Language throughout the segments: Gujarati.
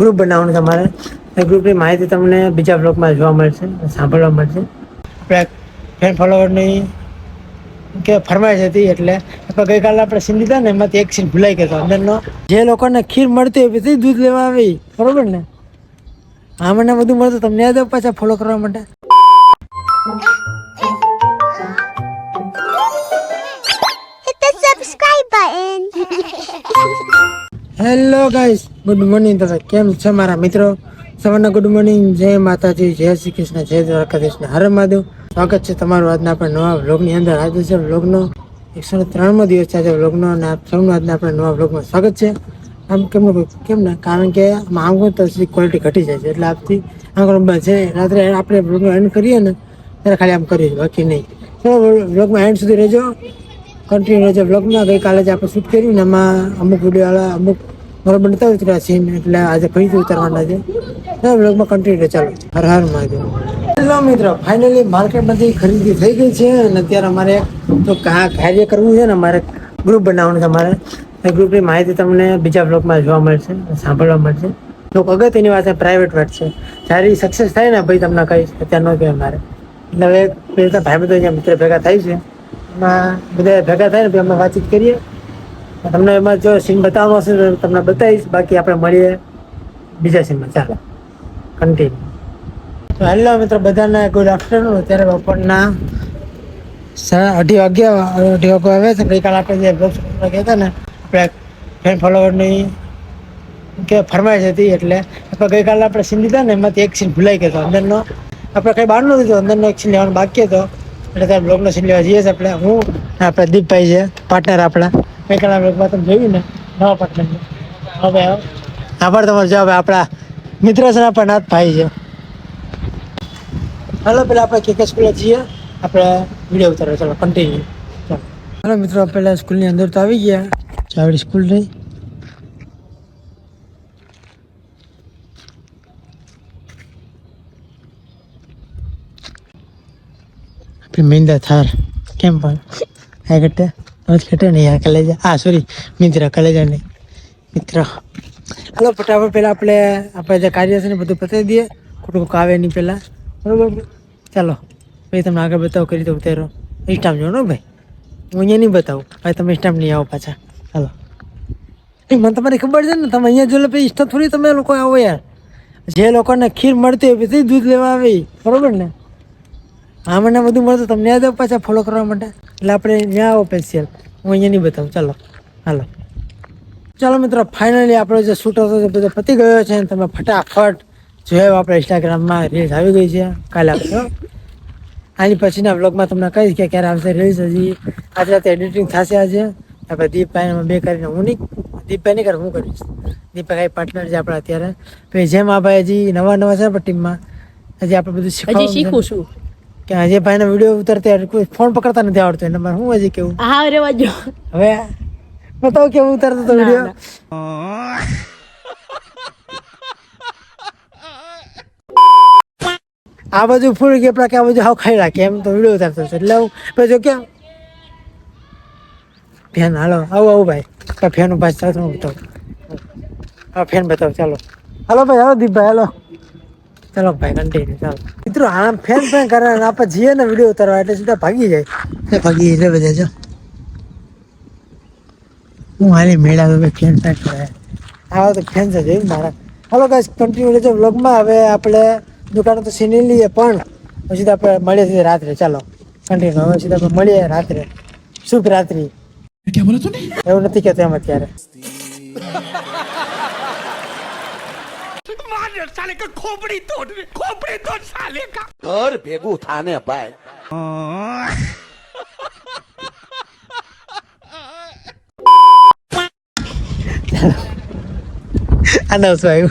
ગ્રુપ બનાવવાનું તમારે એ ગ્રુપની માહિતી તમને બીજા બ્લોગમાં જોવા મળશે, સાંભળવા મળશે. આપણે ફેન ફોલોવરની કે ફરમાઈશ હતી એટલે ગઈકાલે આપણે સીન લીધા ને, એમાંથી એક સીન ભૂલાઈ ગયો અંદરનો. જે લોકોને ખીર મળતી હોય પછી દૂધ લેવા આવી, બરોબર ને? આ મને બધું મળતું તમને યાદ પાછા ફોલો કરવા માટે. હેલો ગાઈસ ગુડ મોર્નિંગ તો કેમ છે મારા મિત્રો? સવારના ગુડ મોર્નિંગ જય માતાજી, જય શ્રી કૃષ્ણ, જય દ્વારકાધીશ હરે મહાદેવ. સ્વાગત છે તમારું આજના આપણે નવા વ્લોગની અંદર. આજે છે વ્લોગનો એકસો ત્રણમો દિવસ છે આજે વ્લોગનો અને આપ સૌનું આજના આપણે નવા વ્લોગમાં સ્વાગત છે. આમ કેમ કેમ ને? કારણ કે આમાં તો ક્વોલિટી ઘટી જાય છે. એટલે આપથી આમ છે. રાત્રે આપણે વ્લોગનો એન્ડ કરીએ ને, ત્યારે ખાલી આમ કરીએ બાકી નહીં. તો વ્લોગમાં એન્ડ સુધી રહેજો. કન્ટિન્યુ જે બ્લોગમાં ગઈકાલે જ આપણે શૂટ કર્યું ને એમાં અમુક વિડીયોવાળા અમુક બરોબર નતા ઉતર્યા સીન એટલે આજે ફરીથી ઉતારવાના છે. બ્લોગમાં કન્ટિન્યુ ચાલો. હર હર મહાદેવ. હેલો મિત્રો ફાઇનલી માર્કેટમાંથી ખરીદી થઈ ગઈ છે અને અત્યારે અમારે તો કા કાર્ય કરવું છે ને અમારે ગ્રુપ બનાવવાનું છે અમારે. એ ગ્રુપની માહિતી તમને બીજા બ્લોગમાં જોવા મળશે, સાંભળવા મળશે. તો અગત્યની વાત છે પ્રાઇવેટ વાત છે. જ્યારે સક્સેસ થાય ને, ભાઈ તમને કહીશ અત્યારે ન કહેવાય મારે. એટલે હવે ભાઈ બધો મિત્ર ભેગા થાય છે એમાં બધા ભેગા થાય ને અમે વાતચીત કરીએ. તમને એમાં જો સીન બતાવવાનો હશે તો તમને બતાવીશ. બાકી આપણે મળીએ બીજા સીનમાં ચાલો. કન્ટિન્યુ તો હેલો મિત્રો, બધાને ગુડ આફ્ટરનૂન અત્યારે બપોરના અઢી વાગ્યા અઢી વાગ્યા આવે છે. ગઈકાલે આપણે જે બ્લોગ ગયા હતા ને, આપણે ફેન ફોલોવરની કે ફરમાઈશ હતી એટલે આપણે ગઈકાલે આપણે સીન લીધા ને, એમાંથી એક સીન ભૂલાઈ ગયો હતો. અંદરનો આપણે કંઈ બહારનો લીધો, અંદરનો એક સીન લેવાનો બાકી હતો. એટલે ત્યારે બ્લોગનો સીન લેવા જઈએ આપણે. હું, આપણે દીપભાઈ છે પાર્ટનર આપણા. ગઈકાલે બ્લોગમાં તમે જોયું ને, નવા પાર્ટનર હવે આભાર તમારો જવાબ આપણા મિત્ર છે પણ આપણા નાથભાઈ છે. હાલો, પેલા આપણે કે સ્કૂલે જઈએ આપણે વીડિયો ઉતારો ચાલો કન્ટિન્યુ ચાલો. હાલો મિત્રો પહેલાં સ્કૂલની અંદર તો આવી ગયા. ચાવડી સ્કૂલ રહી આપણી મિંદા થાર. કેમ પણ? આ ઘટે? રોજ ઘટે નહીં આ કલેજા. હા સોરી મિત્ર કલેજા નહીં મિત્ર. હાલો, ફટાફટ પહેલાં આપણે આપણે જે કાર્ય છે ને બધું પતાવી દઈએ. ખોટું આવે નહીં પહેલાં. બરાબર? ચાલો. ભાઈ, તમને આગળ બતાવો કરી દઉં તેરો ઇન્સ્ટામ જો ને ભાઈ. હું અહીંયા નહીં બતાવું. ભાઈ તમે ઇન્સ્ટામ નહીં આવો પાછા. એ, મને તમારી ખબર છે ને, તમે અહીંયા જો પછી ઇન્સ્ટા થોડી તમે લોકો આવો યાર. જે લોકોને ખીર મળતી હોય પછી દૂધ લેવા આવે બરાબર ને? હા મને બધું મળતું તમને યાદ પાછા ફોલો કરવા માટે. એટલે આપણે ત્યાં આવો સ્પેશિયલ હું અહીંયા નહીં બતાવું. ચાલો. હાલો. ચાલો મિત્રો ફાઇનલી આપણો જે શૂટ હતો તે બધો પતી ગયો છે તમે ફટાફટ જોયો આપણે ઇન્સ્ટાગ્રામમાં રીલ્સ આવી ગઈ છે. કાલે આપણે આની પછીના બ્લોગમાં તમને કહીશ કે ક્યારે આવશે રીલ્સ હજી. આજે રાતે એડિટિંગ થશે આજે. આપણે દીપભાઈ બે કરીને હું નહીં દીપભાઈ નહીં કરે હું કરીશ. દીપભાઈ પાર્ટનર છે આપણા અત્યારે. પછી જેમ આ ભાઈ હજી નવા નવા છે આપણા ટીમમાં હજી આપણે બધું શીખવું શીખું છું. કે આજે ભાઈને વીડિયો ઉતારતા કોઈ ફોન પકડતા નથી આવડતો એને મારે હું હજી કેવું? હા રેવા જો. હવે બતાવો કેવું ઉતારતો હતો ના, વીડિયો આ બાજુ ફૂલ કે કે આ બાજુ હાવ ખાઈ રાખે એમ તો વીડિયો ઉતારતો હતો. એટલે હું પછી જો કેમ? ફેન હાલો આવું આવું ભાઈ. આ ફેન પાછ ચાલો હું બતાવું. હા ફેન બતાવો ચાલો. હાલો ભાઈ હાલો દીપભાઈ હાલો. ચાલો ભાઈ કન્ટિન્યુ ચાલો. મિત્રો આમ ફેન ફેન કરે આપણે જઈએ ને વીડિયો ઉતારવા એટલે સીધા ભાગી જાય. ભાગી એટલે બધા જો. હું હાલી મેળા હવે ફેન ફેન કરે. આવા તો ફેન છે જોયું મારા. હાલો ગાઈસ કન્ટિન્યુ રહેજો વ્લોગમાં હવે આપણે દુકાનો તો સીની લઈએ પણ પછી તો આપણે મળીએ છીએ રાત્રે. ચાલો કન્ટિન્યુ હવે સીધા આપણે મળીએ રાત્રે. શુભ રાત્રિ. એવું નથી કહેતો એમ અત્યારે. ઘર ભેગું થાને ભાઈ આનંદ સાહેબ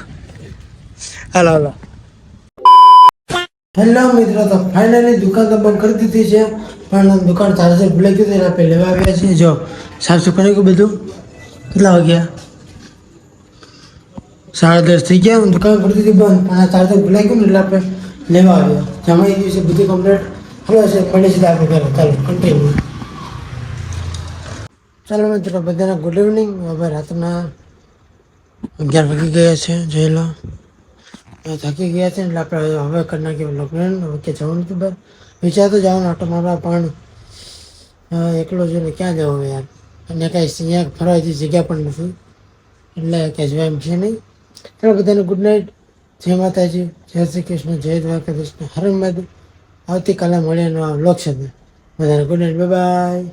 હાલો હાલો હેલો મિત્રો તો ફાઇનલી દુકાન તો બંધ કરી દીધી છે પણ દુકાન ચાર્જર ભૂલાઈ ગયું એટલે પહેલે લેવા આવ્યા છીએ. જો સાફ સફાઈ કરી ગયું બધું. કેટલા વાગ્યા? સાડા દસ થઈ ગયા દુકાન કરી દીધી બંધ પણ આ ચાર્જર ભૂલાઈ ગયું ને એટલે આપણે લેવા આવ્યા. જમાઈ ગયું છે, બધું કમ્પ્લેટ હવે છે પડી સીધા આપણે પહેલાં ચાલો કન્ટિન્યુ ચાલો મિત્રો, બધાને ગુડ ઇવનિંગ હવે રાતના અગિયાર વાગી ગયા છે, જોઈ લો. થાકી ગયા છે, એટલે આપણે હવે કરી નાખીએ લોકડાઉન હવે કે જવાનું હતું બહાર. વિચાર તો જવાનું આટો મારવા, પણ એકલો જોઈને ક્યાં જવું યાર? અને કાંઈ અહીંયા ફરવાથી જગ્યા પણ નથી. એટલે કાંઈ જોવા એમ છે નહીં. ચાલો, બધાને ગુડ નાઇટ જય માતાજી, જય શ્રી કૃષ્ણ, જય દ્વારકાધીશ કૃષ્ણ મહાદેવ આવતીકાલે મળીએ નવા વ્લોગ સાથે. બધાને ગુડ નાઇટ બાય